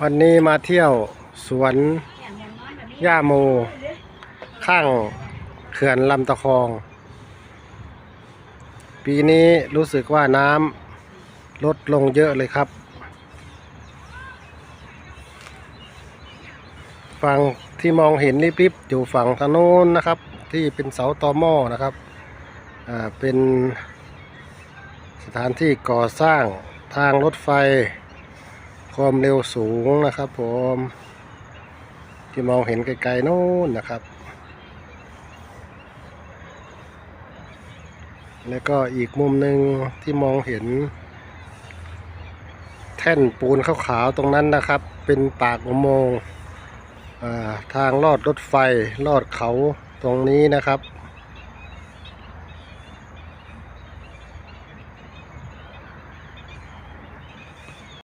วันนี้มาเที่ยวสวนย่าโม ข้างเขื่อนลำตะคอง ปีนี้รู้สึกว่าน้ำลดลงเยอะเลยครับ ฝั่งที่มองเห็นริบๆอยู่ฝั่งทางโน้นนะครับ ที่เป็นเสาตอหม้อนะครับเป็นสถานที่ก่อสร้างทางรถไฟ ความเร็วสูงนะครับ ผม ที่มองเห็นไกลๆโน้นนะครับ แล้วก็อีกมุมหนึ่งที่มองเห็น แท่นปูนขาวๆตรงนั้นนะครับ เป็นปากอุโมงค์ทางลอดรถไฟลอดเขาตรงนี้นะครับ